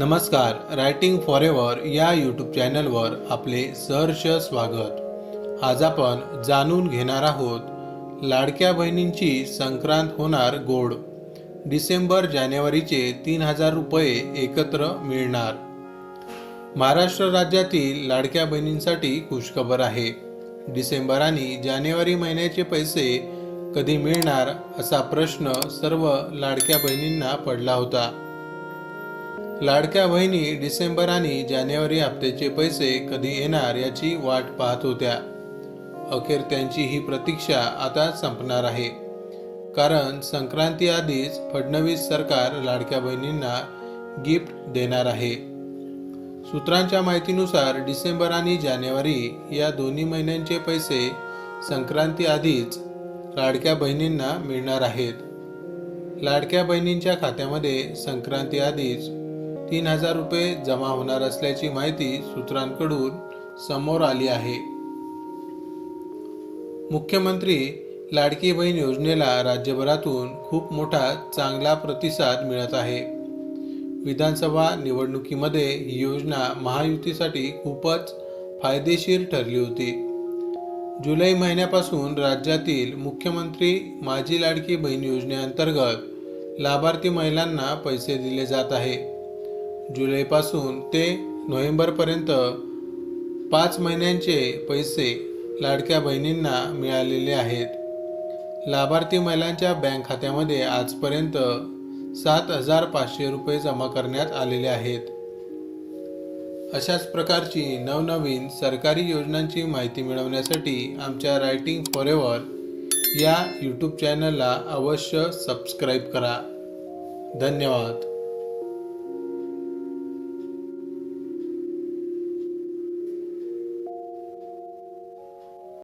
नमस्कार writing for ever या YouTube चॅनलवर आपले सहर्ष स्वागत. आज आपण जाणून घेणार आहोत लाडक्या बहिणींची संक्रांत होणार गोड. डिसेंबर जानेवारीचे तीन हजार रुपये एकत्र मिळणार. महाराष्ट्र राज्यातील लाडक्या बहिणींसाठी खुशखबर आहे. डिसेंबर आणि जानेवारी महिन्याचे पैसे कधी मिळणार असा प्रश्न सर्व लाडक्या बहिणींना पडला होता. लाडक्या बहिणी डिसेंबर आणि जानेवारी हप्त्याचे पैसे कधी येणार याची वाट पाहत होत्या. अखेर त्यांची ही प्रतीक्षा आता संपणार आहे. कारण संक्रांती आधीच फडणवीस सरकार लाडक्या बहिणींना गिफ्ट देणार आहे. सूत्रांच्या माहितीनुसार डिसेंबर आणि जानेवारी या दोन्ही महिन्यांचे पैसे संक्रांती आधीच लाडक्या बहिणींना मिळणार आहेत. लाडक्या बहिणींच्या खात्यामध्ये संक्रांती आधीच तीन हजार रुपये जमा होणार असल्याची माहिती सूत्रांकडून समोर आली आहे. मुख्यमंत्री लाडकी बहीण योजनेला राज्यभरातून खूप मोठा चांगला प्रतिसाद मिळत आहे. विधानसभा निवडणुकीमध्ये ही योजना महायुतीसाठी खूपच फायदेशीर ठरली होती. जुलै महिन्यापासून राज्यातील मुख्यमंत्री माझी लाडकी बहीण योजनेअंतर्गत लाभार्थी महिलांना पैसे दिले जात आहे. जुलैपासून ते नोव्हेंबरपर्यंत पाच महिन्यांचे पैसे लाडक्या बहिणींना मिळालेले आहेत. लाभार्थी महिलांच्या बँक खात्यामध्ये आजपर्यंत सात हजार पाचशे रुपये जमा करण्यात आलेले आहेत. अशाच प्रकारची नवनवीन सरकारी योजनांची माहिती मिळवण्यासाठी आमच्या रायटिंग फॉर या यूट्यूब चॅनलला अवश्य सबस्क्राईब करा. धन्यवाद.